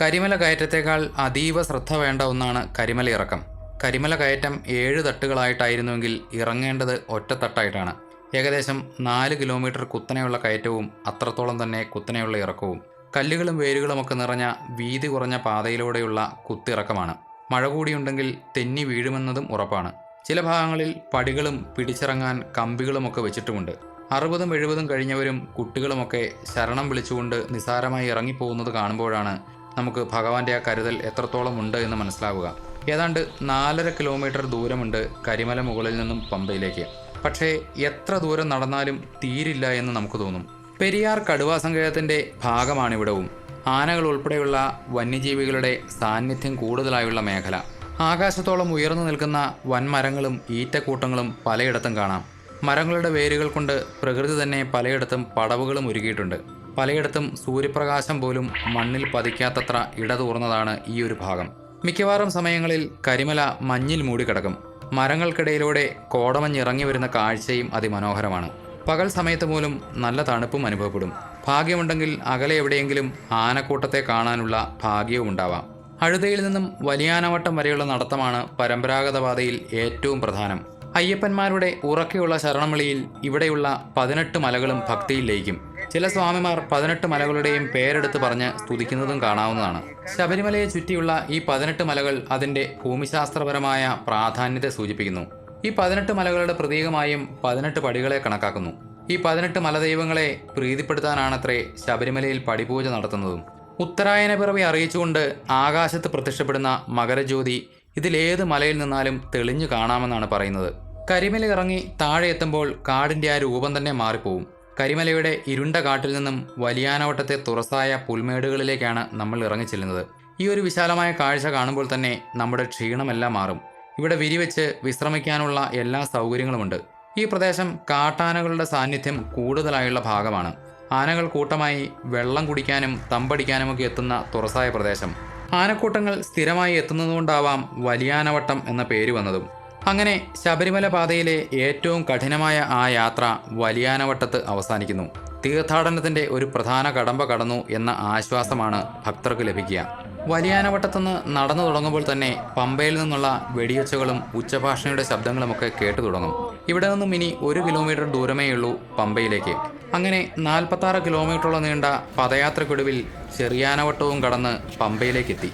കരിമല കയറ്റത്തേക്കാൾ അതീവ ശ്രദ്ധ വേണ്ട ഒന്നാണ് കരിമല ഇറക്കം. കരിമല കയറ്റം ഏഴ് തട്ടുകളായിട്ടായിരുന്നുവെങ്കിൽ ഇറങ്ങേണ്ടത് ഒറ്റത്തട്ടായിട്ടാണ്. ഏകദേശം നാല് കിലോമീറ്റർ കുത്തനെയുള്ള കയറ്റവും അത്രത്തോളം തന്നെ കുത്തനെയുള്ള ഇറക്കവും. കല്ലുകളും വേരുകളുമൊക്കെ നിറഞ്ഞ വീതി കുറഞ്ഞ പാതയിലൂടെയുള്ള കുത്തിറക്കമാണ്. മഴ കൂടിയുണ്ടെങ്കിൽ തെന്നി വീഴുമെന്നതും ഉറപ്പാണ്. ചില ഭാഗങ്ങളിൽ പടികളും പിടിച്ചിറങ്ങാൻ കമ്പികളുമൊക്കെ വെച്ചിട്ടുമുണ്ട്. അറുപതും എഴുപതും കഴിഞ്ഞവരും കുട്ടികളുമൊക്കെ ശരണം വിളിച്ചുകൊണ്ട് നിസാരമായി ഇറങ്ങിപ്പോകുന്നത് കാണുമ്പോഴാണ് നമുക്ക് ഭഗവാന്റെ ആ കരുതൽ എത്രത്തോളം ഉണ്ട് എന്ന് മനസ്സിലാവുക. ഏതാണ്ട് നാലര കിലോമീറ്റർ ദൂരമുണ്ട് കരിമല മുകളിൽ നിന്നും പമ്പയിലേക്ക്. പക്ഷേ എത്ര ദൂരം നടന്നാലും തീരില്ല എന്ന് നമുക്ക് തോന്നും. പെരിയാർ കടുവാ സങ്കേതത്തിന്റെ ഭാഗമാണിവിടവും. ആനകൾ ഉൾപ്പെടെയുള്ള വന്യജീവികളുടെ സാന്നിധ്യം കൂടുതലായുള്ള മേഖല. ആകാശത്തോളം ഉയർന്നു നിൽക്കുന്ന വൻമരങ്ങളും ഈറ്റക്കൂട്ടങ്ങളും പലയിടത്തും കാണാം. മരങ്ങളുടെ വേരുകൾ കൊണ്ട് പ്രകൃതി തന്നെ പലയിടത്തും പടവുകളും ഒരുക്കിയിട്ടുണ്ട്. പലയിടത്തും സൂര്യപ്രകാശം പോലും മണ്ണിൽ പതിക്കാത്തത്ര ഇടതൂർന്നതാണ് ഈ ഒരു ഭാഗം. മിക്കവാറും സമയങ്ങളിൽ കരിമല മഞ്ഞിൽ മൂടിക്കിടക്കും. മരങ്ങൾക്കിടയിലൂടെ കോടമഞ്ഞിറങ്ങി വരുന്ന കാഴ്ചയും അതിമനോഹരമാണ്. പകൽ സമയത്ത് പോലും നല്ല തണുപ്പും അനുഭവപ്പെടും. ഭാഗ്യമുണ്ടെങ്കിൽ അകലെ എവിടെയെങ്കിലും ആനക്കൂട്ടത്തെ കാണാനുള്ള ഭാഗ്യവും ഉണ്ടാവാം. അഴുതയിൽ നിന്നും വലിയാനവട്ടം വരെയുള്ള നടത്തമാണ് പരമ്പരാഗത പാതയിൽ ഏറ്റവും പ്രധാനം. അയ്യപ്പന്മാരുടെ ഉറക്കെയുള്ള ശരണമളിയിൽ ഇവിടെയുള്ള പതിനെട്ട് മലകളും ഭക്തിയിൽ ലയിക്കും. ചില സ്വാമിമാർ പതിനെട്ട് മലകളുടെയും പേരെടുത്ത് പറഞ്ഞ് സ്തുതിക്കുന്നതും കാണാവുന്നതാണ്. ശബരിമലയെ ചുറ്റിയുള്ള ഈ പതിനെട്ട് മലകൾ അതിന്റെ ഭൂമിശാസ്ത്രപരമായ പ്രാധാന്യത്തെ സൂചിപ്പിക്കുന്നു. ഈ പതിനെട്ട് മലകളുടെ പ്രതീകമായും പതിനെട്ട് പടികളെ കണക്കാക്കുന്നു. ഈ പതിനെട്ട് മലദൈവങ്ങളെ പ്രീതിപ്പെടുത്താനാണത്രേ ശബരിമലയിൽ പടിപൂജ നടത്തുന്നതും. ഉത്തരായന പിറവി അറിയിച്ചുകൊണ്ട് ആകാശത്ത് പ്രത്യക്ഷപ്പെടുന്ന മകരജ്യോതി ഇതിലേത് മലയിൽ നിന്നാലും തെളിഞ്ഞു കാണാമെന്നാണ് പറയുന്നത്. കരിമല ഇറങ്ങി താഴെ എത്തുമ്പോൾ കാടിന്റെ ആ രൂപം തന്നെ മാറിപ്പോവും. കരിമലയുടെ ഇരുണ്ട കാട്ടിൽ നിന്നും വലിയാനവട്ടത്തെ തുറസായ പുൽമേടുകളിലേക്കാണ് നമ്മൾ ഇറങ്ങിച്ചെല്ലുന്നത് ഈ ഒരു വിശാലമായ കാഴ്ച കാണുമ്പോൾ തന്നെ നമ്മുടെ ക്ഷീണമെല്ലാം മാറും. ഇവിടെ വിരിവെച്ച് വിശ്രമിക്കാനുള്ള എല്ലാ സൗകര്യങ്ങളുമുണ്ട്. ഈ പ്രദേശം കാട്ടാനകളുടെ സാന്നിധ്യം കൂടുതലായുള്ള ഭാഗമാണ്. ആനകൾ കൂട്ടമായി വെള്ളം കുടിക്കാനും തമ്പടിക്കാനുമൊക്കെ എത്തുന്ന തുറസായ പ്രദേശം. ആനക്കൂട്ടങ്ങൾ സ്ഥിരമായി എത്തുന്നതുകൊണ്ടാവാം വലിയാനവട്ടം എന്ന പേര് വന്നതും. അങ്ങനെ ശബരിമല പാതയിലെ ഏറ്റവും കഠിനമായ ആ യാത്ര വലിയാനവട്ടത്ത് അവസാനിക്കുന്നു. തീർത്ഥാടനത്തിന്റെ ഒരു പ്രധാന കടമ്പ കടന്നു എന്ന ആശ്വാസമാണ് ഭക്തർക്ക് ലഭിക്കുക. വലിയാനവട്ടത്തുനിന്ന് നടന്നു തുടങ്ങുമ്പോൾ തന്നെ പമ്പയിൽ നിന്നുള്ള വെടിയൊച്ചകളും ഉച്ചഭാഷണയുടെ ശബ്ദങ്ങളുമൊക്കെ കേട്ടു തുടങ്ങും. ഇവിടെ നിന്നും ഇനി ഒരു കിലോമീറ്റർ ദൂരമേയുള്ളൂ പമ്പയിലേക്ക്. അങ്ങനെ നാൽപ്പത്താറ് കിലോമീറ്ററോളം നീണ്ട പദയാത്രക്കൊടുവിൽ ചെറിയാനവട്ടവും കടന്ന് പമ്പയിലേക്കെത്തി.